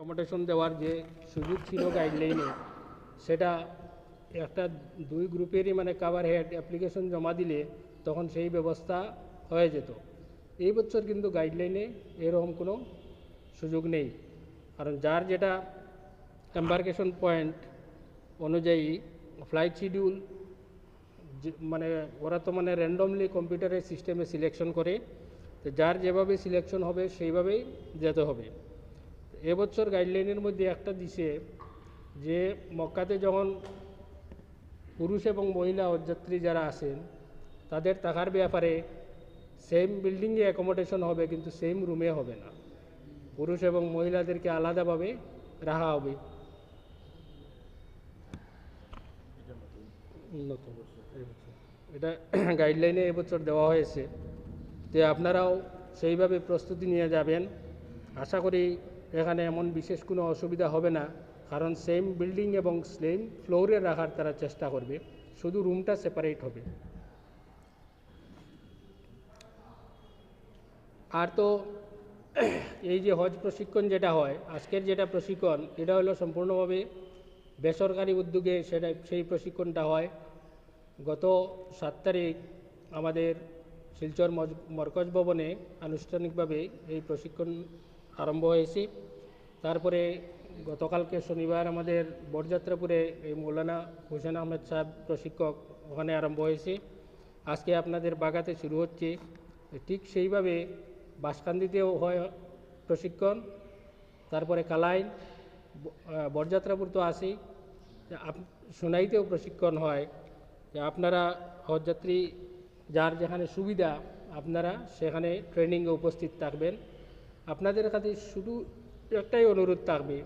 Accommodation দেওয়ার যে সুযোগ ছিল গাইডলাইনে সেটা একটা দুই গ্রুপেরই মানে কাভার হেড অ্যাপ্লিকেশন জমা দিলে তখন সেই ব্যবস্থা হয়ে যেত। এই বছর কিন্তু গাইডলাইনে এরকম কোনো সুযোগ নেই। কারণ যার যেটা এম্বার্কেশন পয়েন্ট অনুযায়ী ফ্লাইট শিডিউল মানে ওরা তো মানে র্যান্ডমলি কম্পিউটারের সিস্টেমে সিলেকশন করে, তো যার যেভাবে সিলেকশন হবে সেইভাবেই যেতে হবে। এবছর গাইডলাইনের মধ্যে একটা দিছে যে, মক্কাতে যখন পুরুষ এবং মহিলা হজযাত্রী যারা আছেন, তাদের থাকার ব্যাপারে সেম বিল্ডিংয়ে অ্যাকোমোডেশন হবে, কিন্তু সেম রুমে হবে না। পুরুষ এবং মহিলাদেরকে আলাদাভাবে রাখা হবে। এটা গাইডলাইনে এবছর দেওয়া হয়েছে। যে আপনারাও সেইভাবে প্রস্তুতি নিয়ে যাবেন। আশা করি এখানে এমন বিশেষ কোনো অসুবিধা হবে না, কারণ সেম বিল্ডিং এবং সেম ফ্লোরে রাখার তারা চেষ্টা করবে, শুধু রুমটা সেপারেট হবে। আর তো এই যে হজ প্রশিক্ষণ যেটা হয়, আজকের যেটা প্রশিক্ষণ, এটা হলো সম্পূর্ণভাবে বেসরকারি উদ্যোগে সেটা, সেই প্রশিক্ষণটা হয়। গত সাত তারিখ আমাদের শিলচর মরকজ ভবনে আনুষ্ঠানিকভাবে এই প্রশিক্ষণ আরম্ভ হয়েছি। তারপরে গতকালকে শনিবার আমাদের বরযাত্রাপুরে এই মৌলানা হোসেন আহমেদ সাহেব প্রশিক্ষক ওখানে আরম্ভ হয়েছে। আজকে আপনাদের বাগাতে শুরু হচ্ছে। ঠিক সেইভাবে বাসকান্দিতেও হয় প্রশিক্ষণ, তারপরে কালাইন, বরযাত্রাপুর তো আপ- সোনাইতেও প্রশিক্ষণ হয়। আপনারা হজযাত্রী, যার যেখানে সুবিধা, আপনারা সেখানে ট্রেনিংয়ে উপস্থিত থাকবেন। আপনাদের কাছে শুধু একটাই অনুরোধ থাকবে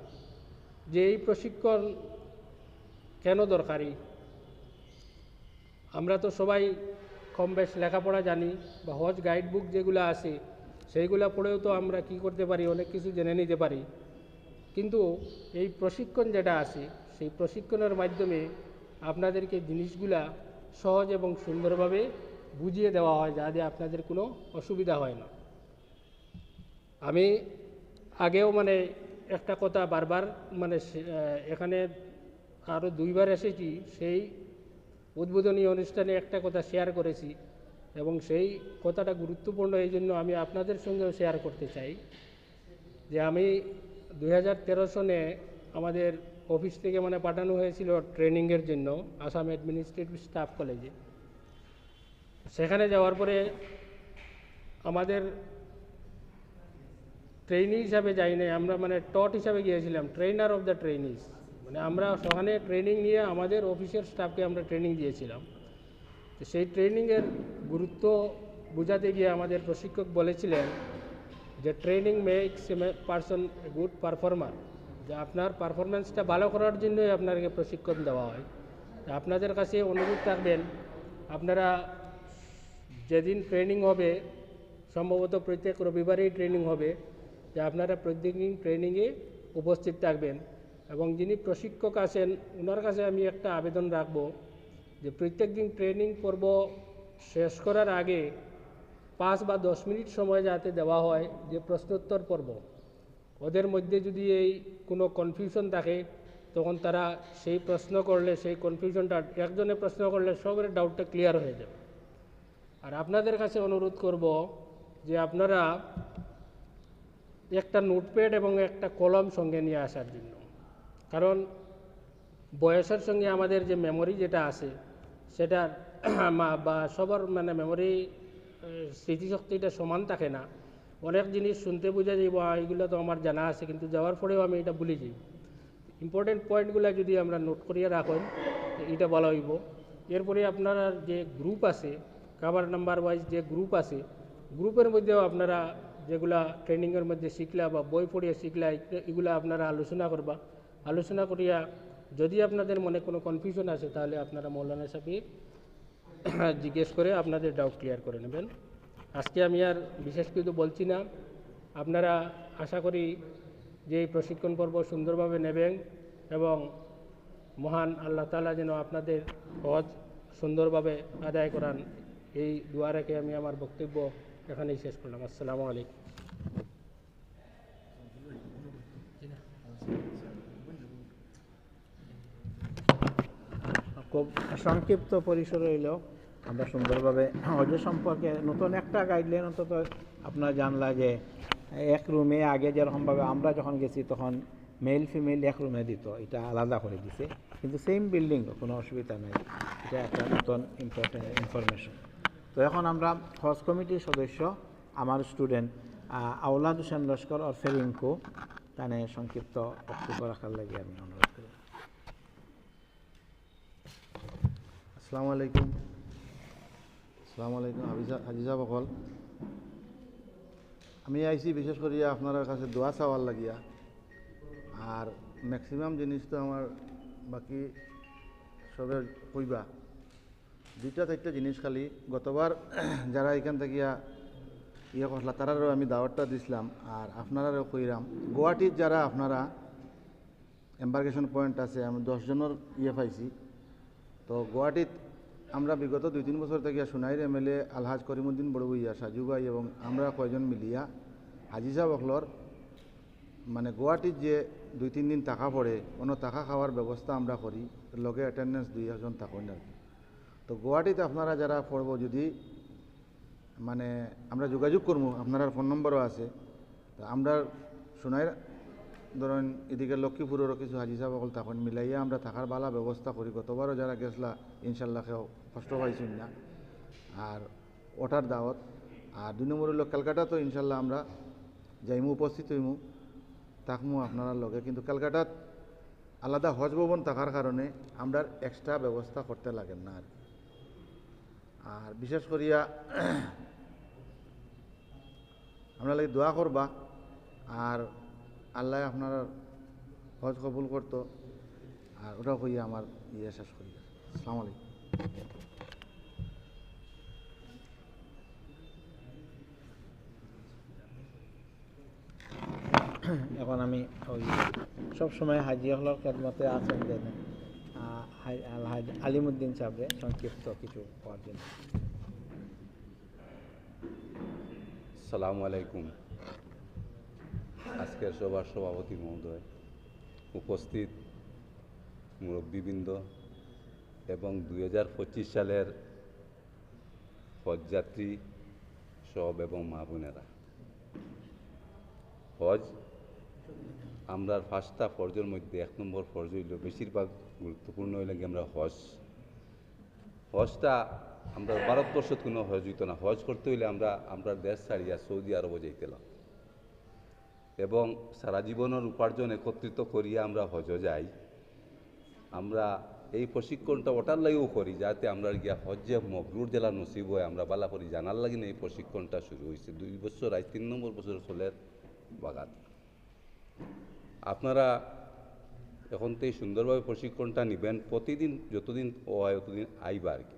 যে এই প্রশিক্ষণ কেন দরকারি? আমরা তো সবাই কম বেশ লেখাপড়া জানি বা হজ গাইড বুক যেগুলো আছে, সেইগুলো পড়েও তো আমরা কি করতে পারি, অনেক কিছু জেনে নিতে পারি। কিন্তু এই প্রশিক্ষণ যেটা আছে, সেই প্রশিক্ষণের মাধ্যমে আপনাদেরকে জিনিসগুলা সহজ এবং সুন্দরভাবে বুঝিয়ে দেওয়া হয় যাতে আপনাদের কোনো অসুবিধা হয় না। আমি আগেও মানে একটা কথা বারবার মানে এখানে আরও দুইবার এসেছি, সেই উদ্বোধনী অনুষ্ঠানে একটা কথা শেয়ার করেছি এবং সেই কথাটা গুরুত্বপূর্ণ এই জন্য আমি আপনাদের সঙ্গেও শেয়ার করতে চাই যে আমি দুই হাজার তেরো সনে আমাদের অফিস থেকে মানে পাঠানো হয়েছিল ট্রেনিংয়ের জন্য আসাম অ্যাডমিনিস্ট্রেটিভ স্টাফ কলেজে সেখানে যাওয়ার পরে আমাদের ট্রেনি হিসাবে যাই নাই, আমরা মানে টট হিসাবে গিয়েছিলাম ট্রেনার অফ দ্য ট্রেনিস মানে আমরা সেখানে ট্রেনিং নিয়ে আমাদের অফিসের স্টাফকে আমরা ট্রেনিং দিয়েছিলাম। তো সেই ট্রেনিংয়ের গুরুত্ব বোঝাতে গিয়ে আমাদের প্রশিক্ষক বলেছিলেন যে training makes a person good performer যে আপনার পারফরমেন্সটা ভালো করার জন্যই আপনাকে প্রশিক্ষণ দেওয়া হয়। আপনাদের কাছে অনুরোধ থাকবেন, আপনারা যেদিন ট্রেনিং হবে, সম্ভবত প্রত্যেক রবিবারেই ট্রেনিং হবে যে আপনারা প্রত্যেক দিন ট্রেনিংয়ে উপস্থিত থাকবেন। এবং যিনি প্রশিক্ষক আছেন ওনার কাছে আমি একটা আবেদন রাখব যে প্রত্যেক দিন ট্রেনিং পর্ব শেষ করার আগে পাঁচ বা দশ মিনিট সময় যাতে দেওয়া হয় যে প্রশ্নোত্তর পর্ব। ওদের মধ্যে যদি এই কোনো কনফিউশন থাকে, তখন তারা সেই প্রশ্ন করলে, সেই কনফিউশনটা একজনে প্রশ্ন করলে সবের ডাউটটা ক্লিয়ার হয়ে যাবে। আর আপনাদের কাছে অনুরোধ করব যে আপনারা একটা নোটপ্যাড এবং একটা কলম সঙ্গে নিয়ে আসার জন্য। কারণ বয়সের সঙ্গে আমাদের যে মেমোরি যেটা আছে সেটার মা- বা সবার মানে মেমোরি স্মৃতিশক্তিটা সমান থাকে না। অনেক জিনিস শুনতে বোঝা যাইব "আহ, এগুলো তো আমার জানা আছে। কিন্তু যাওয়ার পরেও আমি এটা ভুলে যাই। ইম্পর্টেন্ট পয়েন্টগুলো যদি আমরা নোট করিয়া রাখেন এটা বলা হইব। এরপরে আপনারা যে গ্রুপ আছে কাভার নাম্বার ওয়াইজ যে গ্রুপ আছে গ্রুপের মধ্যেও আপনারা যেগুলা ট্রেনিংয়ের মধ্যে শিখলা বা বই পড়িয়ে শিখলা এগুলা- আপনারা আলোচনা করবা। আলোচনা করিয়া যদি আপনাদের মনে কোনো কনফিউশন আছে তাহলে আপনারা মৌলানা সাহেব জিজ্ঞেস করে আপনাদের ডাউট ক্লিয়ার করে নেবেন। আজকে আমি আর বিশেষ কিছু বলছি না। আপনারা আশা করি যে এই প্রশিক্ষণ পর্ব সুন্দরভাবে নেবেন এবং মহান আল্লাহ তালা যেন আপনাদের হজ সুন্দরভাবে আদায় করান। এই দোয়া রেখে আমি আমার বক্তব্য এখানেই শেষ করলাম। আসসালামু আলাইকুম। খুব সংক্ষিপ্ত পরিসর হইল। আমরা সুন্দরভাবে অজ সম্পর্কে নতুন একটা গাইডলাইন অন্তত আপনার জানলা যে এক রুমে আগে যেরকমভাবে আমরা যখন গেছি তখন মেল ফিমেল এক রুমে দিত। এটা আলাদা করে দিছে। কিন্তু সেম বিল্ডিং কোনো অসুবিধা নেই। এটা একটা নতুন ইম্পর্টেন্ট ইনফরমেশন তো এখন আমরা হজ কমিটির সদস্য, আমার স্টুডেন্ট আউলাদ হোসেন লস্কর আর ফেরিংকু তানে সংক্ষিপ্ত বক্তব্য রাখার লাগে আমি অনুরোধ করি। আসসালামু আলাইকুম। আসসালামু আলাইকুম হাজিজা বকল। আমি আইছি বিশেষ করে আপনার কাছে দোয়া চাওয়ার লাগিয়া। আর ম্যাক্সিমাম জিনিস তো আমার বাকি সবে কইবা। দুইটা চারটা জিনিস খালি। গতবার যারা এখান থেকে ইয়ে করলা, তারারও আমি দাওয়াতটা দিছিলাম, আর আপনারাও কইরাম। গুয়াহাটির যারা আপনারা এম্বার্কেশন পয়েন্ট আছে, আমি দশজনের ইয়ে পাইছি। তো গুয়াহাটিত আমরা বিগত দুই তিন বছর থেকে সোনাইর M L A, Alhaj Karimuddin Barbhuiya, Saju ভাই এবং আমরা কয়জন মিলিয়া হাজিজা বখলর মানে গুয়াহাটির যে দুই তিন দিন টাকা পড়ে কোনো টাকা খাওয়ার ব্যবস্থা আমরা করি, লগে অ্যাটেন্ডেন্স দুই একজন থাকেন আর কি। তো গুয়াহাটিতে আপনারা যারা পড়ব যদি মানে আমরা যোগাযোগ করব আপনার ফোন নম্বরও আছে। তো আমরা সোনাইর, ধরেন এদিকে লক্ষ্মীপুরেরও কিছু হাজি সাহেব তখন মিলাইয়া আমরা থাকার বালা ব্যবস্থা করি। গতবারও যারা গেছলা, ইনশাল্লাহ কেউ কষ্ট পাইছুন না। আর ওটার দাওয়াত, আর দুই নম্বর হলো ক্যালকাটা তো ইনশাল্লাহ আমরা যাইমু, উপস্থিত হইমু, থাকমু আপনারা লগে। কিন্তু ক্যালকাটাত আলাদা হজ ভবন থাকার কারণে আমরা এক্সট্রা ব্যবস্থা করতে লাগেন না আর। আর বিশেষ করিয়া আমরা লাগে দোয়া করবা। আর আল্লাহ আপনার হজ কবুল করতো। আর ওটা হইয়া আমার ইয়ে শেষ করি আসসালামু আলাইকুম। এখন আমি ওই সবসময় হাজি হলর খেদমতে আছেন আলহাজ আলিমুদ্দিন সাহেবরে সংক্ষিপ্ত কিছু হওয়ার জন্য। সালামু আলাইকুম। আজকের সভার সভাপতি মহোদয়, উপস্থিত মুরব্বীবৃন্দ এবং দুই হাজার পঁচিশ সালের হজযাত্রী সব এবং মা বোনেরা। হজ আমরা পাঁচটা ফর্জের মধ্যে এক নম্বর ফর্জ হইল বেশিরভাগ গুরুত্বপূর্ণ হইলে আমরা হজ? হজটা আমরা ভারতবর্ষত কোনো হজ হইতো না। হজ করতে হইলে আমরা আমরা দেশ ছাড়িয়া সৌদি আরবও যাইতেলাম। এবং সারা জীবনের উপার্জন একত্রিত করিয়া আমরা হজ যাই। আমরা এই প্রশিক্ষণটা ওটার লাগেও করি যাতে আমরা গিয়া হজ্জে মগরুর জেলা নসিব হয় আমরা বালা করি। জানার লাগে না এই প্রশিক্ষণটা শুরু হয়েছে দুই বছর, আজ তিন নম্বর বছর চলের বাগান আপনারা এখন তো এই সুন্দরভাবে প্রশিক্ষণটা নেবেন, প্রতিদিন যতদিন ও হয় ততদিন আইবা আর কি।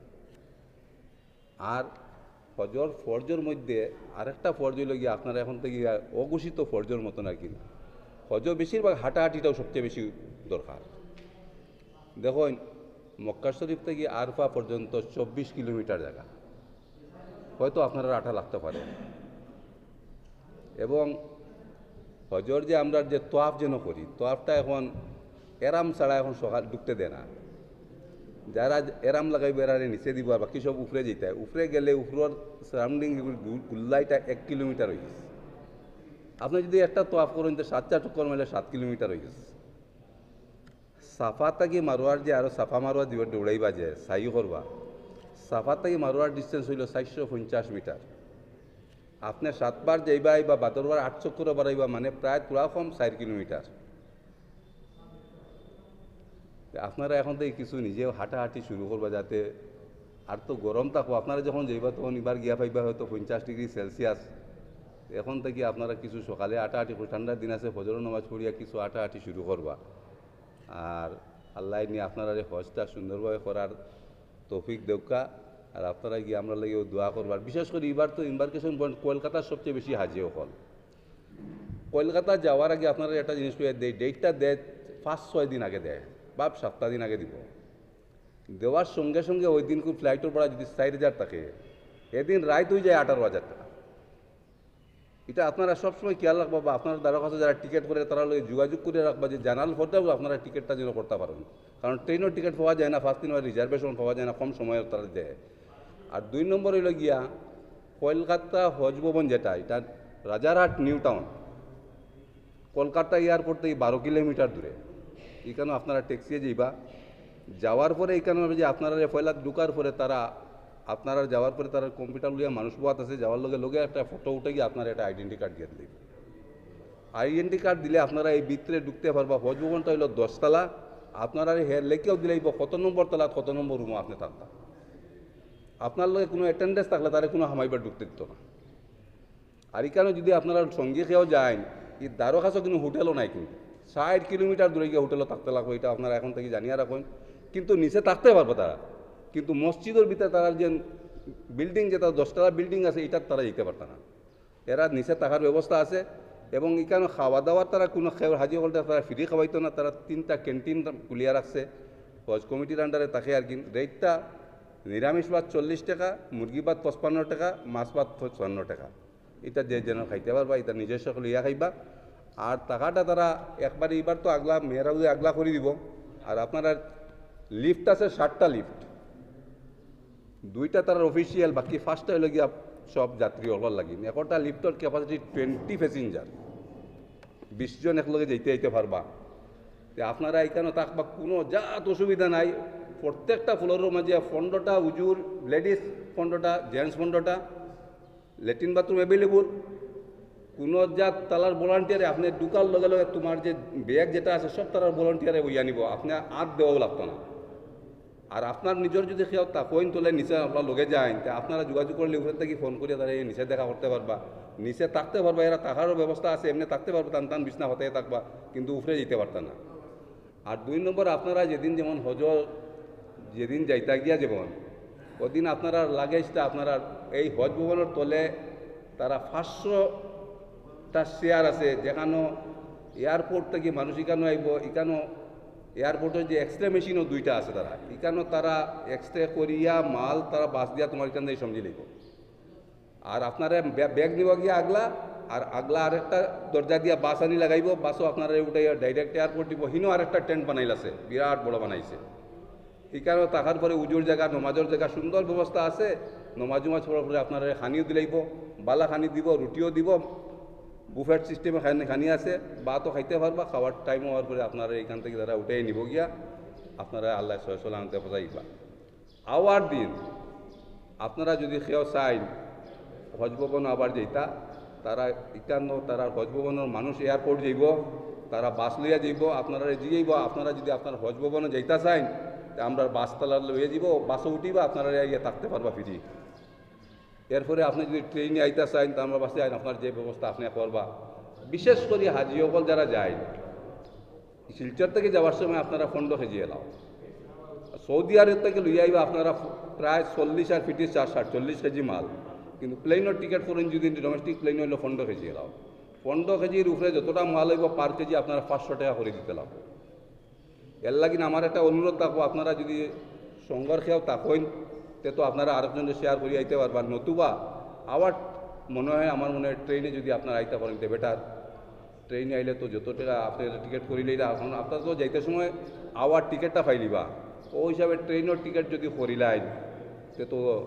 আর ফজর, ফর্জর মধ্যে আরেকটা ফর্জ হইল গিয়ে আপনারা এখন থেকে অঘোষিত ফর্জর মতন আর কি ফজ বেশিরভাগ হাঁটাহাঁটিটাও সবচেয়ে বেশি দরকার। দেখুন মক্কা শরীফ থেকে আরফা পর্যন্ত চব্বিশ কিলোমিটার জায়গা। হয়তো আপনারা আঠা লাগতে পারে। এবং হজর যে আমরা যে তোয়াফ যেন করি, তোয়াফটা এখন এরাম ছাড়া এখন সকাল ঢুকতে দেয় না। যারা এরাম লাগাইবে এরা নিচে দিব আর বাকি সব উপরে যেতে উপরে গেলে উপরের সারাউন্ডিং গুল্লাইটা এক কিলোমিটার হয়ে গেছে। আপনি যদি একটা তোয়াফ করেন, তো সাত চার টুকর মারলে সাত কিলোমিটার হয়ে গেছে। সাফা থাকি মারোয়ার যে আরও সাফা মারোয়া দিব, দৌড়াইবা যে সাই করবা। সাফা থাকি মারোয়ার ডিস্টেন্স হইল চারশো পঞ্চাশ মিটার। আপনি সাতবার যাইবা বা বাতরবার আট চক্কর বাড়াইবা মানে প্রায় পুরা কম চার কিলোমিটার। আপনারা এখন থেকে কিছু নিজেও হাঁটাহাঁটি শুরু করবা যাতে আর তো গরম থাকব। আপনারা যখন যাইবা তখন এবার গিয়া পাইবা হয়তো পঞ্চাশ ডিগ্রি সেলসিয়াস। এখন থেকে আপনারা কিছু সকালে হাঁটাহাঁটি করে ঠান্ডার দিন আছে ফজর নামাজ পড়িয়া কিছু হাঁটাহাঁটি শুরু করবা। আর আল্লাহ নিয়ে আপনারা হজটা সুন্দরভাবে করার তৌফিক দেউকা। আর আপনারা গিয়ে আমরা লাগে দোয়া করবার বিশেষ করে এবার তো ইম্বার্কেশন পয়েন্ট কলকাতার সবচেয়ে বেশি হাজি হল কলকাতা যাওয়ার আগে আপনারা একটা জিনিস দেয় ডেটটা দেয় পাঁচ, ছয় দিন আগে দেয়। বা সাতটা দিন আগে দিব। দেওয়ার সঙ্গে সঙ্গে ওই দিন খুব ফ্লাইটের পড়া যদি চার হাজার থাকে, এদিন রায় হয়ে যায় আঠারো হাজার টাকা। এটা আপনারা সবসময় খেয়াল রাখবা বা আপনার দ্বারা কাছে যারা টিকিট করে, তারা যোগাযোগ করে রাখবা যে জানাল পরেও আপনারা টিকিটটা যেন করতে পারেন। কারণ ট্রেনের টিকিট পাওয়া যায় না ফার্স্ট দিন রিজার্ভেশন পাওয়া যায় না, কম সময়ে তারা দেয়। আর দুই নম্বর হইল গিয়া, কলকাতা হজ ভবন যেটা, এটা Rajarhat, new town. Kolkata airport থেকে বারো কিলোমিটার দূরে। এখানে আপনারা ট্যাক্সিয়ে যাইবা। যাওয়ার পরে এখানে যে আপনারা পয়লা ঢুকার পরে তারা, আপনারা যাওয়ার পরে তারা কম্পিউটার লিয়ে মানুষ বাত আছে, যাওয়ার লগে লগে একটা ফটো উঠে গিয়ে আপনারা একটা আইডেন্টি কার্ড দিয়ে দিলেন আইডেন্টি কার্ড দিলে আপনারা এই ভিতরে ঢুকতে পারবা হজ ভবনটা হইল দশতলা। আপনারা হের লেখেও দিলে কত নম্বর তলা কত নম্বর রুমও আপনি থাকতা আপনার লগে কোনো অ্যাটেন্ডেন্স থাকলে তারা কোনো হামাইবার ঢুকতে দিত না। আর এখানে যদি আপনারা সঙ্গে খেয়েও যায় এই দ্বারো কিন্তু হোটেলও নাই কিন্তু। ষাট কিলোমিটার দূরে গিয়ে হোটেলও থাকতে লাগবে, এটা আপনারা এখন থেকে জানিয়ে রাখুন। কিন্তু নিচে থাকতে পারব তারা। কিন্তু মসজিদের ভিতরে তারা যে বিল্ডিং যেটা দশতলা বিল্ডিং আছে, এটার তারা যেতে পারত না। এরা নিচে থাকার ব্যবস্থা আছে এবং এখানে খাওয়া দাওয়ার তারা কোনো খেয়ে হাজি হলটা তারা ফ্রি খাওয়াইতো না, তারা তিনটা ক্যান্টিন খুলিয়া রাখছে। হজ কমিটির আন্ডারে তাকে আর কি রেটটা নিরামিষ ভাত চল্লিশ টাকা মুরগি ভাত পঁচপান্ন টাকা, মাছ ভাত চুয়ান্ন টাকা। এটা যে যেন খাইতে পারবা, এটা নিজস্ব লইয়া খাইবা। আর টাকাটা তারা একবারে এবার তো আগলা মেয়েরাও যে আগলা করে দিব। আর আপনারা লিফট আছে ষাটটা লিফট দুইটা তার অফিসিয়াল বাকি ফার্স্টটা হইলে গিয়া সব যাত্রী অলর লাগি। একটা লিফটর ক্যাপাসিটি টোয়েন্টি প্যাসেঞ্জার বিশ জন একলগে যেতে যেতে পারবা। আপনারা এখানে থাকবা, কোনো জাত অসুবিধা নাই। প্রত্যেকটা ফ্লোরের মাঝে পনেরোটা উজুর লেডিস পনেরোটা জেন্টস পনেরোটা লেট্রিন বাথরুম অ্যাভেলেবল কোনো জাত তালার ভলান্টিয়ারে আপনি ঢুকার লগে লগে তোমার যে ব্যাগ যেটা আছে সব তালার ভলান্টিয়ারে বইয়া নিব, আপনি আট দেওয়াও লাগতো না। আর আপনার নিজের যদি কেউ তাকইন তোলে, নিচে আপনার লগে যায়, তা আপনারা যোগাযোগ করলে উপরে থেকে ফোন করিয়া তারা নিচে দেখা করতে পারবা। নিচে থাকতে পারবা, এরা থাকারও ব্যবস্থা আছে, এমনি থাকতে পারবা টান টান বিছনা হতে থাকবা, কিন্তু উপরে যেতে পারতা না। আর দুই নম্বর, আপনারা যেদিন যেমন হজ যেদিন যাইতা গিয়া যেমন, ওদিন আপনারা লাগেজটা আপনারা এই হজ ভবনের তলে তারা পাঁচশোটা শেয়ার আছে, যেখানো এয়ারপোর্ট থেকে মানুষ এখানে আইব এখানো এয়ারপোর্টের যে এক্সরে মেশিনও দুইটা আছে তারা। এখানেও তারা এক্সরে করিয়া মাল তারা বাস দিয়া তোমার এখান থেকে সমঝে লইব। আর আপনারা ব্য- ব্যাগ নিব গিয়া আগলা, আর আগলা আরেকটা দরজা দিয়া বাস আনি লাগাইব, বাসও আপনারা উঠাইয়া ডাইরেক্ট এয়ারপোর্ট দিব। হিনো আরেকটা টেন্ট বানাইলাছে, বিরাট বড় বানাইছে। এখানেও থাকার পরে উজুর জায়গা, নমাজের জায়গা সুন্দর ব্যবস্থা আছে। নমাজ উমাজ পড়ার পরে আপনারা খানিও দিলাইব, বালা খানি দিব, রুটিও দিব। বুফেট সিস্টেমে খানি আছে বা তো খাইতে পারবা, খাওয়ার টাইম হওয়ার পরে আপনারা এখান থেকে তারা উঠে নিব গিয়া, আপনারা আল্লাহ সহসল আনতে পচাইবা। আওয়ার দিন, আপনারা যদি খেয়েও চাই হজ ভবন আবার যেতা তারা ইকান্ন তারা হজ ভবনের মানুষ এয়ারপোর্ট যাইব, তারা বাস লইয়া যাইব, আপনারা যাইব, আপনারা যদি আপনার হজ ভবনে যাইতা চাইন আমরা বাস তালা লইয়া যাব বাসে উঠিবা, আপনারা ইয়ে থাকতে পারবা ফিরি। এরপরে আপনি যদি ট্রেনে আইতা চাইন তা আমরা বাসে আপনার যে ব্যবস্থা আপনি করবা। বিশেষ করে হাজি সকল যারা যায়, শিলচর থেকে যাওয়ার সময় আপনারা ফন্ড খেজিয়ে এলাও সৌদি আরব থেকে লইয়া আইবা, আপনারা প্রায় চল্লিশ আর ফিটিস চার ষাট, চল্লিশ কেজি মাল। কিন্তু প্লেনের টিকিট করেন যদি ডোমেস্টিক প্লেন হইলে পনেরো কেজি এলাও পনেরো কেজির উপরে যতটা মাল হইব পার কেজি আপনারা পাঁচশো টাকা করে দিতে লাগবে। এর লাগিন আমার একটা অনুরোধ থাকব আপনারা যদি খেয়াও তাকইন তে তো আপনারা আরেকজনের শেয়ার করে আইতে পারবার নতুবা আবার মনে হয় আমার মনে হয় ট্রেনে যদি আপনারা আইতে পারেন, তে বেটার ট্রেনে আইলে তো যত টাকা আপনি টিকিট করিলেই এখন আপনার তো যাইতে সময় আবার টিকিটটা পাইলিবা ওই হিসাবে ট্রেনের টিকিট যদি করিলাই, তে তো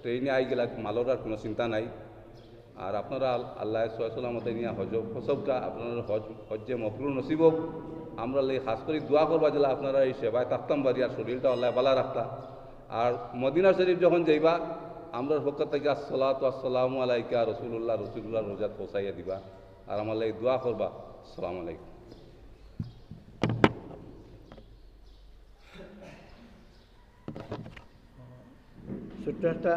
ট্রেনে আই গেলা মালর আর কোনো চিন্তা নাই। আর আপনারা আল- আল্লাহ সাল্লামতে নিয়ে হজ ফসবকা আপনার হজ, হজ্জে মফরুল নসিব। আমরা খাস করে দোয়া করবা জেলা আপনারা এই সেবায় থাকতাম বাড়ি আর শরীরটা আল্লাহ বালা রাখতা। আর মদিনা শরীফ যখন যাইবা আমরা পক্ষ থেকে আসসালাত আসসালামু আলাইকা রসুল্লাহ রসুল্লাহ রোজাত পৌঁছাইয়া দিবা। আর আমার লাগে দোয়া করবা। আসসালামু আলাইকুম। ছোট্ট একটা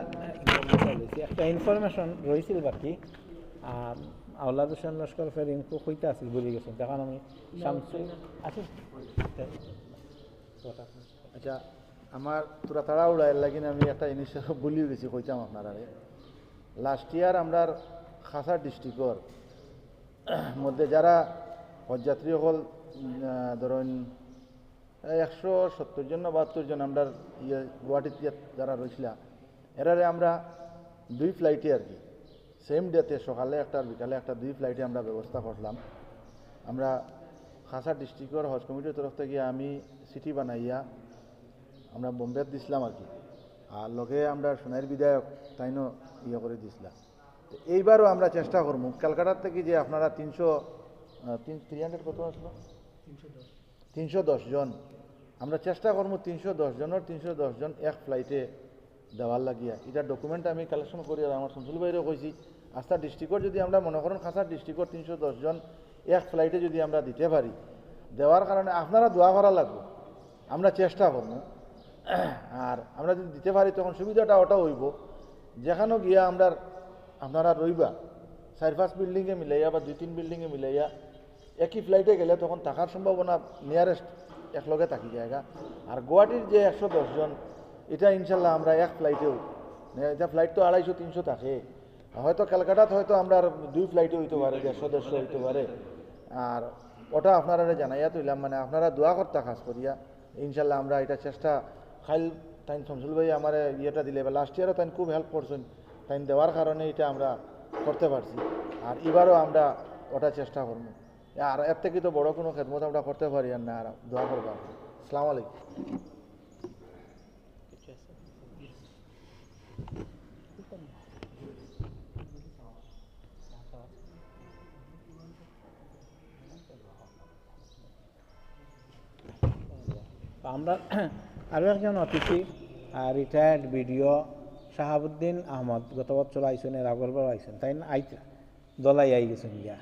একটা ইনফরমেশন রয়েছিল বাকি। আর আউলাদ হোসেন লস্কর ফের ইনকো কইতে আছিল বলে গেছেন। তখন আমি শামসু আছি আচ্ছা আমার তোরা তারা উড়াইল লাগিন আমি একটা জিনিস বলিও গেছি কইতাম আপনারা লাস্ট ইয়ার আমরা খাসা ডিস্ট্রিক্টর মধ্যে যারা হজযাত্রী হল ধরেন একশো সত্তর জন বাহাত্তর জন আমরা ইয়ে গুয়াহাটিতে যারা রয়েছিল এরারে আমরা দুই ফ্লাইটে আর কি সেম ডেতে সকালে একটা বিকালে একটা, দুই ফ্লাইটে আমরা ব্যবস্থা করলাম। আমরা খাসা ডিস্ট্রিক্টর হজ কমিটির তরফ থেকে আমি সিটি বানাইয়া আমরা বোম্বে দিছিলাম আর কি। আর লগে আমরা সোনাইয়ের বিধায়ক তাইনও ইয়ে করে দিছিলাম তো এইবারও আমরা চেষ্টা করব। ক্যালকাটার থেকে যে আপনারা তিনশো তিন থ্রি হান্ড্রেড কত আসলো? তিনশো দশ। জন। আমরা চেষ্টা করব তিনশো দশ তিনশো দশ জন এক ফ্লাইটে দেওয়ার লাগিয়া। এটা ডকুমেন্ট আমি কালেকশন করি আর আমার সঞ্চল বাইরেও কইছি আস্থা ডিস্ট্রিক্টর যদি আমরা মনে করেন খাসার ডিস্ট্রিক্টর তিনশো দশ জন এক ফ্লাইটে যদি আমরা দিতে পারি, দেওয়ার কারণে আপনারা দোয়া করা লাগবে। আমরা চেষ্টা করব। আর আমরা যদি দিতে পারি, তখন সুবিধাটা ওটা হইব। যেখানেও গিয়া আমরা, আপনারা রইবা, চার পাঁচ বিল্ডিংয়ে মিলাইয়া বা দুই তিন বিল্ডিংয়ে মিলাইয়া, একই ফ্লাইটে গেলে তখন থাকার সম্ভাবনা নিয়ারেস্ট একলগে থাকি জায়গা। আর গুয়াহাটির যে একশো দশজন এটা ইনশাল্লাহ আমরা এক ফ্লাইটেও এটা ফ্লাইট তো আড়াইশো, তিনশো থাকে। হয়তো ক্যালকাটাত হয়তো আমরা দুই ফ্লাইটে হইতে পারে, দেড়শো দেড়শো হইতে পারে। আর ওটা আপনারা জানাইয়া তুইলাম মানে আপনারা দোয়া করতে খাস করিয়া, ইনশাল্লাহ আমরা এটা চেষ্টা খাইল তাই শমসুল ভাই, আমার ইয়েটা দিলে বা লাস্ট ইয়ারও তাই খুব হেল্প করছেন তাই দেওয়ার কারণে এটা আমরা করতে পারছি। আর এবারও আমরা ওটা চেষ্টা করব। আর এর থেকে তো বড় কোনো খেদমত আমরা করতে পারি আর না, আর দোয়া করব সালাম আলাইকুম। আমরা আরও একজন অতিথি রিটায়ার্ড বিডিও শাহাবুদ্দিন আহমদ, গত বছর আইসেন, এর আগর বার আইসেন, তাই না? আইতা, দলাই আই গেছেন গিয়া।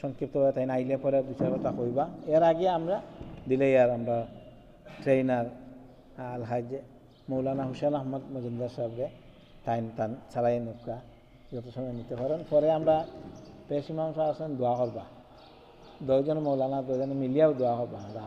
সংক্ষিপ্তভাবে তাই না? আইলে পরে দু কথা কইবা। এর আগে আমরা দিলে আর আমরা ট্রেনার আলহাজ মৌলানা হুসেন আহমদ মজুমদার সাহেবরে টাইম টান ছাড়াই নৌকা যত সময় নিতে পারেন। পরে আমরা পেশ ইমাম সাহেব দোয়া করবা। দশজন মৌলানা দুজন মিলিয়াও দোয়া করবা। আমরা